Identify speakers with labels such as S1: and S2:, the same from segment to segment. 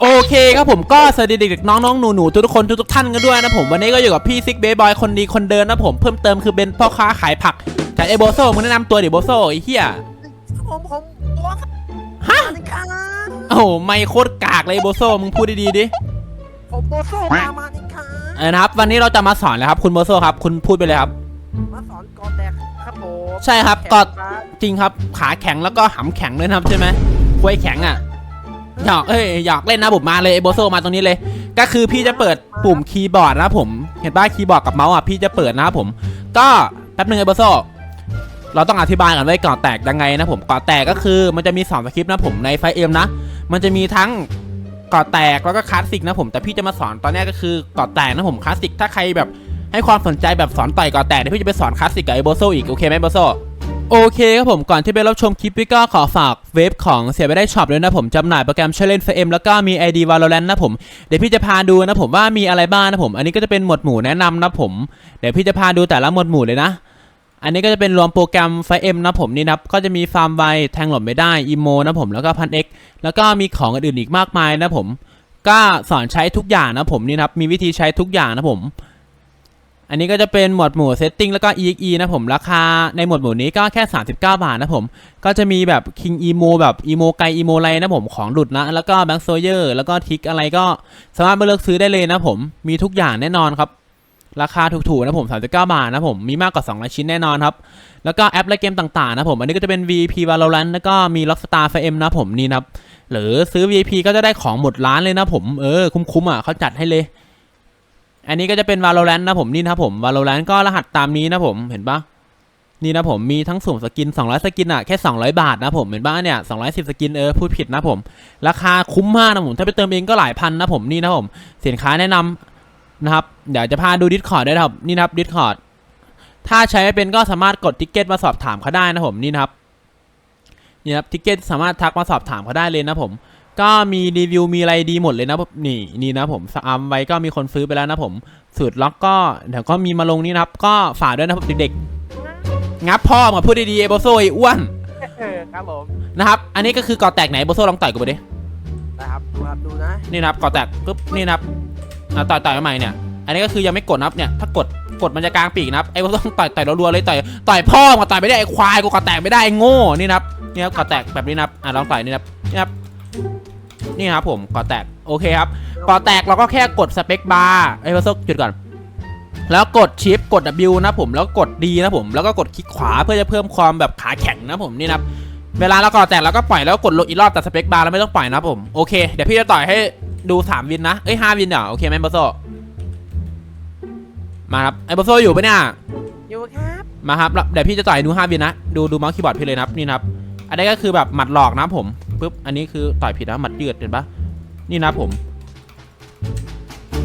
S1: โอเคครับผมก็สวัสดีเด็กๆน้องๆหนูๆทุกๆคนทุกๆท่านกันด้วยนะผมวันนี้ก็อยู่กับพี่ซิกเบย์บอยคนดีคนเดินนะผมเพิ่มเติมคือเป็นพ่อค้าขายผักจากเอโบโซมึงแนะนำตัวดิโบโซไอ้เหี้ย
S2: ผมผมตัวครับ
S1: ฮะ
S2: มาดิครับ
S1: โอ้โหไม่โคตรกากเลยโบโซมึงพูดดีๆดิ
S2: ผมโบโซ่มามาดิครับ
S1: เออนะครับ วันนี้เราจะมาสอนแล้วครับ คุณโบโซครับ คุณพูดไปเลยครับ
S2: มาสอนกอแตกครับผม
S1: ใช่ครับ
S2: แขน
S1: ก็
S2: ขา
S1: จริงครับขาแข็งแล้วก็หำแข็งด้วยนะครับใช่ไหมควยแข็งอะ หยอกเอ้ยหยอกเล่นนะผมมาเลยโบโซมาตรงนี้เลย ก็คือพี่จะเปิดปุ่มคีย์บอร์ดนะผมเห็นป่ะคีย์บอร์ดกับเมาส์อะพี่จะเปิดนะผม ก็แป๊บนึงไอ้โบโซเราต้องอธิบายก่อนไอ้ก่อนแตกยังไงนะผมก่อนแตกก็คือมันจะมีสองสคริปต์นะผมในไฟเอ็มนะมันจะมีทั้งก่อนแตกแล้วก็คลาสสิกนะผมแต่พี่จะมาสอนตอนนี้ก็คือก่อนแตกนะผมคลาสสิกถ้าใครแบบให้ความสนใจแบบสอนต่อยก่อนแตกเดี๋ยวพี่จะไปสอนคลาสสิกกับไอ้โบโซอีกโอเคไหมโบโซ โอเคครับผมก่อนที่ไปรับชมคลิปพี่ก็ขอฝากเว็บของเสียไปได้ช็อปด้วยนะผมจำหน่ายโปรแกรมเชลเลนเฟมแล้วก็มี ID Valorant นะผมเดี๋ยวพี่จะพาดูนะผมว่ามีอะไรบ้างนะผม อันนี้ก็จะเป็นหมวดหมู่แนะนำนะผม เดี๋ยวพี่จะพาดูแต่ละหมวดหมู่เลยนะ อันนี้ก็จะเป็นรวมโปรแกรมไฟเอ็มนะผมนี่นะครับก็จะมีฟาร์มไวแทงหลบไม่ได้อีโมนะผมแล้วก็พันเอ็กแล้วก็มีของอื่นอีกมากมายนะผม ก็สอนใช้ทุกอย่างนะผมนี่นะครับมีวิธีใช้ทุกอย่างนะผม อันนี้ก็จะเป็นหมวดหมู่ Setting แล้วก็ EXE นะผมราคาในหมวดหมู่นี้ก็แค่ 39 บาทนะผมก็จะมีแบบ King Emo แบบ Emo ไก Emo ไรนะผมของหลุดนะ แล้วก็ Bank s o y e r แล้วก็ทิกอะไรก็สามารถมาเลือกซื้อได้เลยนะผมมีทุกอย่างแน่นอนครับ ราคาถูกๆนะผม 39 บาทนะผมมีมากกว่า200ชิ้นแน่นอนครับ แล้วก็แอปและเกมต่างๆนะผมอันนี้ก็จะเป็น VP Valorant แล้วก็มี Rockstar FM นะผมนี่นะครับหรือซื้อ VIP ก็จะได้ของหมดร้านเลยนะผมเออคุ้มๆอะเขาจัดให้เลย อันนี้ก็จะเป็น Valorant นะผมนี่นะผม Valorant ก็รหัสตามนี้นะผมเห็นปะนี่นะผมมีทั้งสุ่มสกิน 200 สกินอะแค่ 200 บาทนะผมเห็นปะเนี่ย 210 สกินเออพูดผิดนะผม ราคาคุ้มมากนะผม ถ้าไปเติมเองก็หลายพันนะผมนี่นะผม สินค้าแนะนำนะครับ เดี๋ยวจะพาดู Discord ด้วยนะครับนี่นะครับ Discord ถ้าใช้ไม่เป็นก็สามารถกดทิกเก็ตมาสอบถามเขาได้นะผมนี่นะครับนี่นะครับทิกเก็ตสามารถทักมาสอบถามเขาได้เลยนะผม ก็มีรีวิวมีอะไรดีหมดเลยนะนี่นี่นะผมสอัมไว้ก็มีคนซื้อไปแล้วนะผมสูตรล็อกก็เดี๋ยวก็มีมาลงนี่นะครับ ก็ฝากด้วยนะครับเด็กๆงับพ่อมาพูดดีๆเอโบโซไอ้อ้วน
S2: เออครับผม
S1: นะครับอันนี้ก็คือกอแตกไหนเอโบโซลองต่อยกูไปดิ
S2: นะครับดูครับดูนะ
S1: นี่นะครับกอแตกปุ๊บนี่นะครับอะต่อยต่อยมาใหม่เนี่ย อันนี้ก็คือยังไม่กดนะครับเนี่ยถ้ากดกดมันจะกลางปีกนะครับไอ้โบโซต้องต่อยต่อยรัวๆเลยต่อยต่อยพ่อมาต่อยไม่ได้ไอ้ควายกูกอแตกไม่ได้ไอ้โง่นี่นะครับนี่ครับกอแตกแบบนี้นะครับอะลองต่อยนี่นะครับนี่ครับ นี่ครับผมกอแตกโอเคครับก่อแตกเราก็แค่กดสเปคบาร์ไอ้พวกจุดก่อน แล้วกดชิปกด W นะผมแล้วกด D นะผมแล้วก็กดคลิกขวาเพื่อจะเพิ่มความแบบขาแข็งนะผมนี่นะครับเวลาเราก่อแตกเราก็ปล่อยแล้วก็กดลงอีกรอบแต่สเปคบาร์เราไม่ต้องปล่อยนะผมโอเคเดี๋ยวพี่จะต่อยให้ดู 3 วินนะเอ้ยห้าวินเดี๋ยวโอเคไหมโบโซมาครับไอ้โบโซอยู่ปะเนี่ย
S2: อยู่ครับ
S1: มาครับแล้วเดี๋ยวพี่จะต่อยดู5วินนะดูดูเมาส์คีย์บอร์ดพี่เลยนะครับนี่นะครับอันนี้ก็คือแบบหมัดหลอกนะผม ปุ๊บ อันนี้คือต่อยผิดนะหมัดยืดเห็นปะนี่นับผม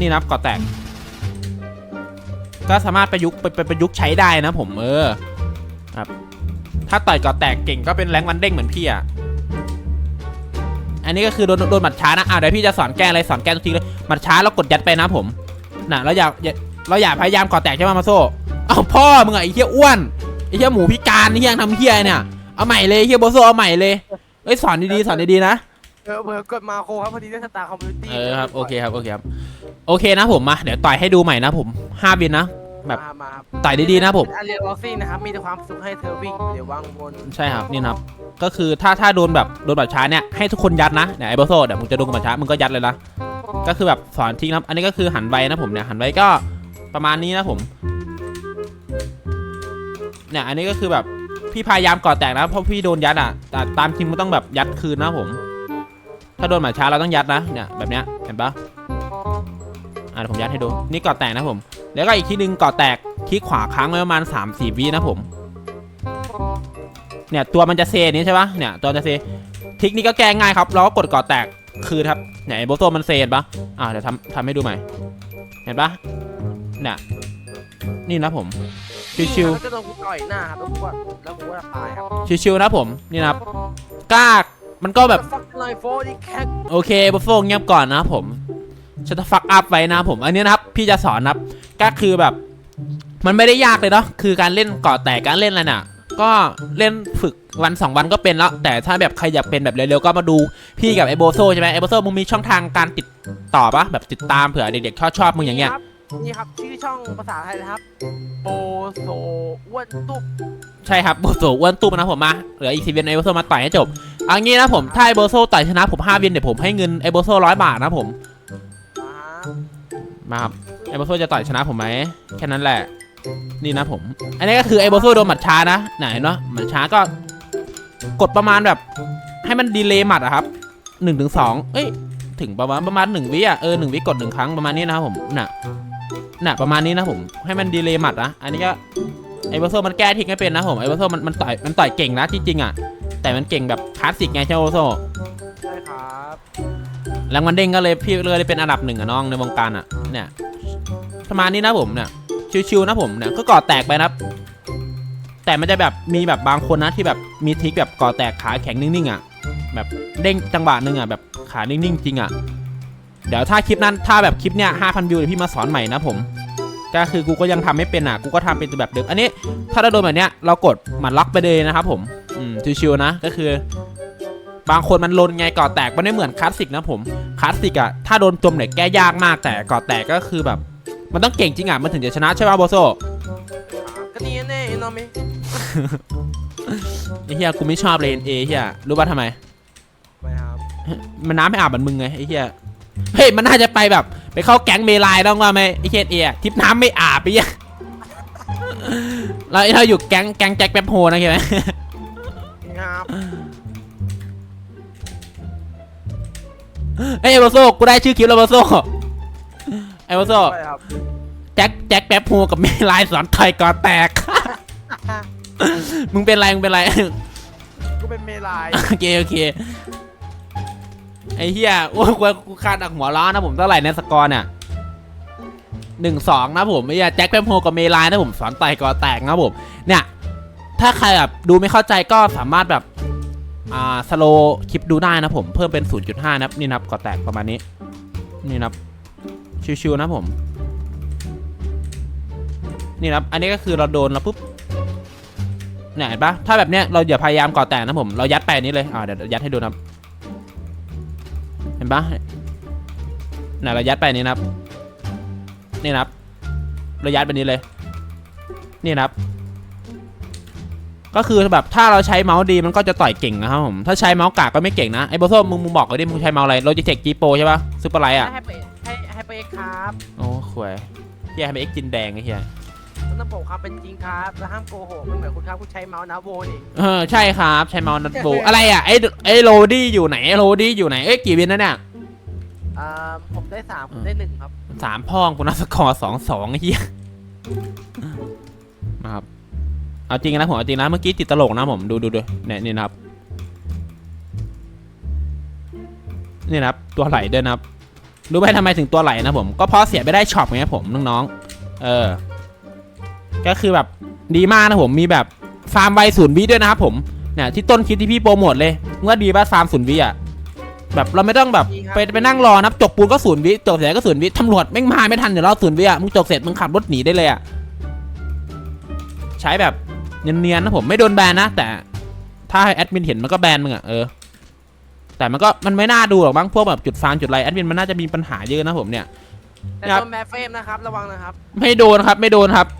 S1: นี่นับก่อแตก ก็สามารถประยุกต์ไปไประยุกต์ใช้ได้นะผมเออครับถ้าต่อยก่อแตกเก่งก็เป็นแรงวันเด้งเหมือนพี่อะอันนี้ก็คือโดนโดนหมัดช้านะอะเดี๋ยวพี่จะสอนแก้อะไรสอนแก้ทุกทีเลยหมัดช้าแล้วกดยัดไปนะผมน่ะเราอย่าเราอย่าพยายามก่อแตกใช่ไหมมาโซ่เอาพ่อมึงอะไอ้เหี้ยอ้วนไอ้เหี้ยหมูพิการไอ้เหี้ยทำเหี้ยเนี่ยเอาใหม่เลยเหี้ยโบโซเอาใหม่เลย เอ้ยสอนดีๆสอนดีๆนะ
S2: เออเผื่อกดมาโคครับพอดีได้สตาร์คอมมูนิตี้
S1: เออครับโอเคครับโอเคครับโอเคนะผมมาเดี๋ยวต่อยให้ดูใหม่นะผมห้าวินนะ แบบ
S2: มามาครับ
S1: ต่อยดีๆนะผม
S2: อาเรียลล็อกซี่นะครับ มีแต่ความสุขให้เธอวิ่งเดี๋ยววางบน
S1: ใช่ครับนี่นะครับก็คือถ้าถ้าโดนแบบโดนบัตรช้าเนี่ยให้ทุกคนยัดนะเนี่ยไอ้โบโซเดี๋ยวมึงจะโดนกับบัตรช้ามึงก็ยัดเลยนะก็คือแบบสอนทิ้งนะครับอันนี้ก็คือหันไวนะผมเนี่ยหันไวก็ประมาณนี้นะผมเนี่ยอันนี้ก็คือแบบ พี่พยายามก่อแตกนะเพราะพี่โดนยัดอะแต่ตามจริงมันต้องแบบยัดคืนนะผม ถ้าโดนหมาช้าเราต้องยัดนะเนี่ยแบบเนี้ยเห็นปะอะเดี๋ยวผมยัดให้ดูนี่ก่อแตกนะผม แล้วก็อีกทีหนึ่งก่อแตกคลิกขวาค้างไว้ประมาณ3 4วินะผม เนี่ยตัวมันจะเซนี้ใช่ปะเนี่ยตัวจะเซทิกนี้ก็แก้ง่ายครับเราก็กดก่อแตกคืนครับเนี่ยไอ้โบโซมันเซนปะอ่าเดี๋ยวทำทำให้ดูใหม่ เห็นปะเนี่ยนี่นะผม ชิว
S2: ๆจะโดนกูต่อยหน้าครับแล้วกูว่าแล้วกูว่าตายครับ
S1: ๆชิวๆนะผมนี่นะครับกล้ามันก็แบบ
S2: ฟักไลฟ์โฟดิแคท
S1: โอเคบุฟโฟเงียบก่อนนะครับผมฉันจะฟักอัพไว้นะครับผม อันนี้นะครับ พี่จะสอนนะครับก็คือแบบ มันไม่ได้ยากเลยเนาะคือการเล่นเกาะแตกการเล่นอะไรน่ะ ก็เล่นฝึกวันสองวันก็เป็นแล้ว แต่ถ้าแบบใครอยากเป็นแบบเร็วๆก็มาดูพี่กับไอโบโซใช่ไหมไอโบโซมึงมีช่องทางการติดต่อปะแบบติดตามเผื่อเด็กๆชอบชอบมึงอย่างเงี้ย
S2: ครับ นี่ครับชื่อช่องภาษาไทยนะครับโบโซอ้วนตุ๊บ
S1: ใช่ครับโบโซอ้วนตุ้มนะผมมาเหลืออีกสิบเวนไอโบโซมาต่อยให้จบเอางี้นะผมถ้าไอโบโซต่อยชนะผมห้าเวนเดี๋ยวผมให้เงินไอโบโซร้อยบาทนะผม
S2: อ่า
S1: มาครับไอโบโซจะต่อยชนะผมไหมแค่นั้นแหละ นี่นะผม อันนี้ก็คือไอโบโซโดนหมัดช้านะไหนเนาะหมัดช้าก็ กดประมาณแบบ ให้มันดีเลย์หมัดอะครับหนึ่งถึงสองเอ้ยถึงประมาณประมาณหนึ่งวิอะเออหนึ่งวิกดหนึ่งครั้งประมาณนี้นะครับผมน่ะ น่ะประมาณนี้นะผมให้มันดีเลย์หมัดนะอันนี้ก็ไอโบโซมันแก้ทิ้งไม่เป็นนะผมไอโบโซมันมันต่อยมันต่อยเก่งนะที่จริงอะแต่มันเก่งแบบคลาสสิกไงใช่ไหมโบโซ
S2: ใช่ครับ
S1: แรงมันเด้งก็เลยพี่เลยเป็นอันดับหนึ่งอะน้องในวงการอะเนี่ยประมาณนี้นะผมเนี่ยชิวๆนะผมเนี่ยก็ก่อแตกไปนะครับแต่มันจะแบบมีแบบบางคนนะที่แบบมีทริคแบบก่อแตกขาแข็งนิ่งๆอะแบบเด้งจังหวะหนึ่งอะแบบขานิ่งๆจริงอะ เดี๋ยวถ้าคลิปนั้นถ้าแบบคลิปเนี้ยห้าพันวิวเดี๋ยวพี่มาสอนใหม่นะผม ก็คือกูก็ยังทำไม่เป็นอะ กูก็ทำเป็นแบบเดิม อันนี้ถ้าเราโดนแบบเนี้ยเรากดหมันล็อกไปเลยนะครับผม อืม ชิวๆนะ ก็คือ บางคนมันลนไงก่อแตกมันไม่เหมือนคลาสสิกนะผม คลาสสิกอะ ถ้าโดนจมเนี่ยแก้ยากมาก แต่ก่อแตกก็คือแบบ มันต้องเก่งจริงอะ มันถึงจะชนะใช่ป่ะโบโซ
S2: ครับก็นี่แน่ๆน้องมิ
S1: ไอ้เฮียกูไม่ชอบเลยเอเฮียรู้ป่ะทำไม
S2: ไปครับ
S1: มันน้ำไม่อาบเหมือนมึงไงไอ้เฮีย เฮ้ยมันน่าจะไปแบบ ไปเข้าแก๊งเมลายต้องว่าไหมไอ้เฮียเอะทิปน้ำไม่อาบไปเฮียเราเราอยู่แก๊งแก๊งแจ็คแป๊บโฮนะเข้าไหม
S2: นี่ครับ
S1: เอ้ยโบโซกูได้ชื่อคลิปแล้วโบโซไอ้โบโซ
S2: ไปครับ
S1: แจ็คแจ็คแป๊บโฮกับเมลายสอนต่อยก่อแตก มึงเป็นไรมึงเป็นไร
S2: กูเป็นเมลาย
S1: โอเคโอเค ไอ้เฮียโอ้ยกูคาดดักหัวล้อนะผมเท่าไหร่ในสกอร์เนี่ยหนึ่งสองนะผมไอ้เหี้ยแจ็คแปมโฮกับเมลายนะผมสอนไต่กอแตกนะผมเนี่ยถ้าใครแบบดูไม่เข้าใจก็สามารถแบบอ่าสโลคลิปดูได้นะผมเพิ่มเป็น 0.5 นะครับนี่นะครับกอแตกประมาณนี้ นี่นะครับชิวๆนะผม นี่นะครับอันนี้ก็คือเราโดนแล้วปุ๊บเนี่ยเห็นปะถ้าแบบเนี้ยเราอย่าพยายามก่อแตกนะผม เรายัดไปอันนี้เลยอ่าเดี๋ยวยัดให้ดูนะ ครับเห็นปะเนี่ยเรายัดไปนี่นะครับ นี่นะครับเรายัดไปนี้เลย นี่นะครับ ก็คือแบบถ้าเราใช้เมาส์ดีมันก็จะต่อยเก่งนะครับผมถ้าใช้เมาส์กากก็ไม่เก่งนะไอ้โบโซมึงมึงบอกเลยดิมึงใช้เมาส์อะไร Logitech G Pro ใช่ปะซุปเปอร์ไลท์อะ
S2: ให้ไปให้ให้ไปเอ็กซ์ครับ
S1: โอ้ขวยเฮียให้ไปเอ็กจินแดงไอ้เฮีย
S2: ต้องบอกความเป็นจริงครับแล้วห้ามโกหกไม่เหมือนคุณครับคุณใช้เมาส์นะโวนี่
S1: เออใช่ครับใช้เมาส์นัดโบอะไรอะไอ้ไอ้โรดี้อยู่ไหนไอ้โรดี้อยู่ไหนเอ้ยกี่วินนะเนี่ย
S2: อ่าผมได้สามผมได้หนึ่งครับ
S1: สามพ่องกูนับสกอร์สองสองไอ้เฮียนะครับเอาจริงนะผมเอาจริงนะเมื่อกี้ติดตลกนะผมดูดูดูเนี่ยนี่นะครับนี่นะครับตัวไหลด้วยนะครับรู้ไหมทำไมถึงตัวไหลนะผมก็เพราะเสียไปได้ช็อปไงผมน้องๆเออ ก็คือแบบดีมากนะผมมีแบบฟาร์มไวศูนย์วิด้วยนะครับผมเนี่ยที่ต้นคลิปที่พี่โปรโมทเลยว่าดีป่ะฟาร์มศูนย์วิอะแบบเราไม่ต้องแบบไปไปนั่งรอนับจกปูนก็ศูนย์วิจกเสร็จก็ศูนย์วิตำรวจแม่งมาไม่ทันเดี๋ยวเราศูนย์วิอะมึงจกเสร็จมึงขับรถหนีได้เลยอะใช้แบบเนียนๆนะผมไม่โดนแบนนะแต่ถ้าให้แอดมินเห็นมันก็แบนมึงอะเออแต่มันก็มันไม่น่าดูหรอกบ้างพวกแบบจุดฟาร์มจุดอะไรแอดมินมันน่าจะมีปัญหาเยอะนะผมเนี่ย
S2: แต่
S1: ครับ
S2: โดนแมฟเฟมนะครับระวังนะครับ
S1: ไม่โดนครับไม่โดนครับ
S2: เพ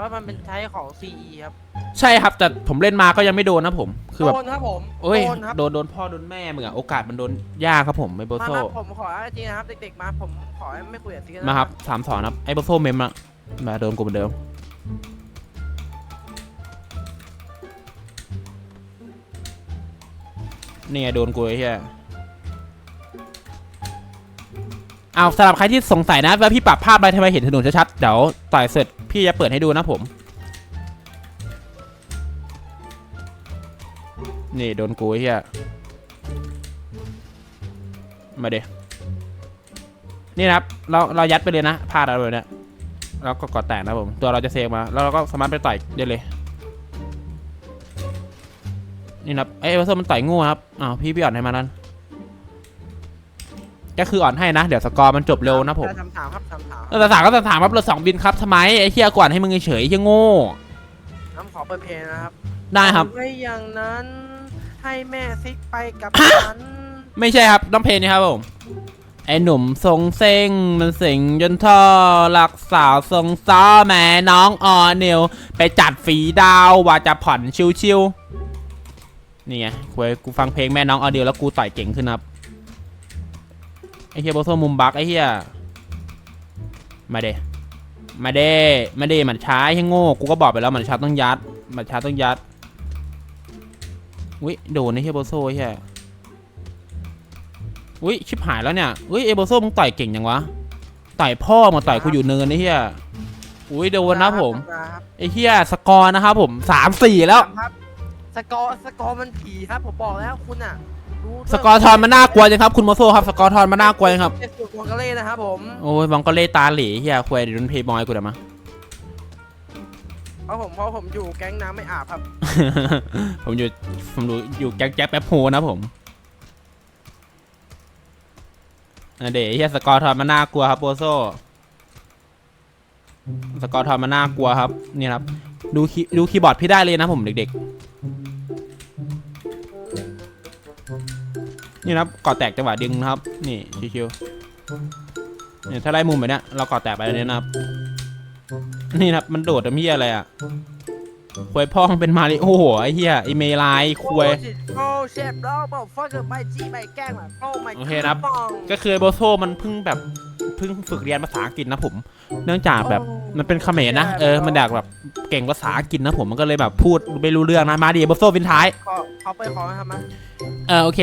S2: ราะมันเป็นใช้ของ CE ครับ
S1: ใช่ครับแต่ผมเล่นมาก็ยังไม่โดนนะผม คือแบบ
S2: โดนครับผม
S1: โอ้ย
S2: โดนครับ
S1: โดนโดนพ่อโดนแม่มึงอะโอกาสมันโดนยากครับผมไอโบ
S2: มา
S1: โซ
S2: มาผมขอจริงนะครับเด็กๆมาผมขอให้ไม่คุยกับซีกัน
S1: มาครับสามสอนครับไอโบโซเมมอะมาโดนกูเหมือนเดิมนี่ไงโดนกูไอ้เหี้ยเอาสำหรับใครที่สงสัยนะว่าพี่ปรับภาพอะไรทำไมเห็นถนนชัดๆเดี๋ยวต่อยเสร็จ พี่จะเปิดให้ดูนะผม นี่โดนกูเหี้ยมาเดนี่นะครับ เราเรายัดไปเลยนะพาดอะไรแบบเนี้ยแล้วก็กดแตกนะผม ตัวเราจะเซฟมา แล้วเราก็สามารถไปต่อยได้เลย นี่นะครับไอ้เอเวอร์ซมันต่อยงูครับ อ้าวพี่พี่อ่อนให้มานั้น ก็คืออ่อนให้นะ เดี๋ยวสกอร์มันจบเร็วนะผม
S2: ทำถามครับทำถาม
S1: เออแต่ถามก็แต่ถามครับเราสองบินครับทำไมไอ้เฮียก่อนให้มึงเฉยๆไอ้เฮียโง่
S2: น้ำขอเปิดเพลงนะครับ
S1: ได้ครับ
S2: ไว้อย่างนั้นให้แม่ซิกไปกับฉัน
S1: ไม่ใช่ครับต้องเพลงนี้ครับผมไอ้หนุ่มทรงเซ็งมันสิงจนท่อรักสาวทรงซ้อแม่น้องออนิวไปจัดฝีดาวว่าจะผ่อนชิวๆนี่ไงคุยกูฟังเพลงแม่น้องออนิวแล้วกูต่อยเก่งขึ้นครับไอ้ เฮียโบโซมุมบักไอ้เฮียมาเดมาเดมาเดมันช้าให้โง่กูก็บอกไปแล้วมันช้าต้องยัดมันช้าต้องยัดอุ้ยโดนไอ้เฮียโบโซไอ้เฮียอุ้ยชิบหายแล้วเนี่ยอุ้ยเอโบโซมึงต่อยเก่งยังวะต่อยพ่อมาต่อยกูอยู่เนินไอ้เหี้ยอุ้ยโดนนะผม
S2: ครับ
S1: ไอ้เหี้ยสกอร์นะครับผมสามสี่แล้ว
S2: ครับสกอร์สกอร์มันผีครับผมบอกแล้วคุณอะรู้
S1: สกอร์ทอนมันน่ากลัวจังครับคุณโมโซครับสกอร์ทอนมันน่ากลัวจังครับ
S2: เจ็ดสุดวงกะเล่นะครับผม
S1: โอ้ยบังก็เล่ตาเหล่เหี้ยควยเดี๋ยวโดนเพย์บอยกูเดี๋ยวมา
S2: เพราะผมเพราะผมอยู่แก๊งน้ำไม่อาบครับ
S1: ผมอยู่ผมดูอยู่แก๊งแจ็คแป๊บโฮนะผมอะเดี๋ยวไอ้เหี้ยสกอร์ทอนมันน่ากลัวครับโบโซสกอร์ทอนมันน่ากลัวครับนี่ครับ ดูคีดูคีย์บอร์ดพี่ได้เลยนะผมเด็กๆ นี่นะครับก่อแตกจังหวะดึงนะครับ นี่ชิวๆเนี่ยถ้าไล่มุมแบบเนี้ยเราก่อแตกไปแล้วเนี่ยนะครับ นี่นะครับมันโดดแต่เฮียอะไรอะควยพ่อมันเป็นมาริโอ้โหไอ้เฮียไอเมลายควย
S2: โอ้เชฟล้อบอกฟักเกอร์ไม่จี้ไม่แกล้งแบบโอ้ไม่
S1: โอเคนะครับ ก็คือไอ้โบโซมันเพิ่งแบบเพิ่งฝึกเรียนภาษาอังกฤษนะผม เนื่องจากแบบมันเป็นเขมรนะเออมันอยากแบบเก่งภาษาอังกฤษนะผมมันก็เลยแบบพูดไม่รู้เรื่องนะมาดิโบโซฟินท้าย
S2: ขอ เขาไปขอนะครับมา
S1: เออโอเค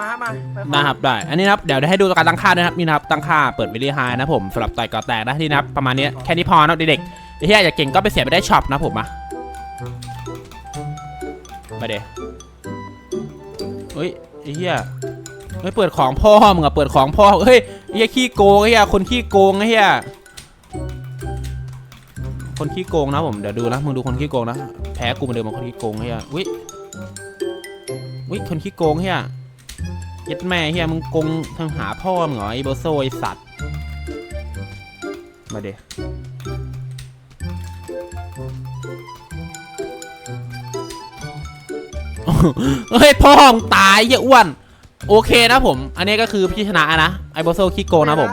S2: มาครับมาไปขอ
S1: นะครับได้ อันนี้นะครับเดี๋ยวให้ดูการตั้งค่าด้วยนะครับนี่นะครับตั้งค่าเปิดวิดีไฮนะผมสำหรับต่อยก่อแตกนะที่นะครับประมาณนี้แค่นี้พอนะเด็กๆที่อยากจะเก่งก็ไปเสียไปได้ช็อปนะผมมามาเดี๋ยวเฮ้ยไอ้เหี้ยเฮ้ยเปิดของพ่อมึงอะเปิดของพ่อเฮ้ยไอ้เหี้ยขี้โกงไอ้เหี้ยคนขี้โกงไอ้เหี้ยคนขี้โกงนะผมเดี๋ยวดูนะมึงดูคนขี้โกงนะแพ้กูเหมือนเดิมมาคนขี้โกงไอ้เหี้ยอุ้ย อุ้ยคนขี้โกงเหี้ยยัดแม่เฮียมึงโกงทางหาพ่อมึงเหรอไอ้โบโซไอสัตว์ มาเดเฮ้ยพ่อมึงตายเหี้ยอ้วน โอเคนะผม อันนี้ก็คือพี่ชนะนะไอโบโซขี้โกงนะผม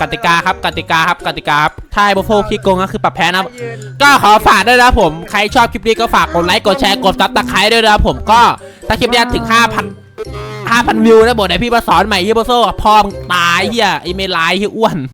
S2: ก
S1: ติกาครับกติกาครับกติกาครับถ้าไอโบโซขี้โกงก็คือปรับแพ้นะก็ขอฝากด้วยนะผม ใครชอบคลิปนี้ก็ฝากกดไลค์กดแชร์กดซับสไครต์ด้วยนะผมก็ ถ้าคลิปนี้ถึง 5,000 5,000 วิวนะบอกเดี๋ยวพี่มาสอนใหม่เฮียโบโซ่พ่อมึงตายเฮียไอเมลายเฮียอ้วน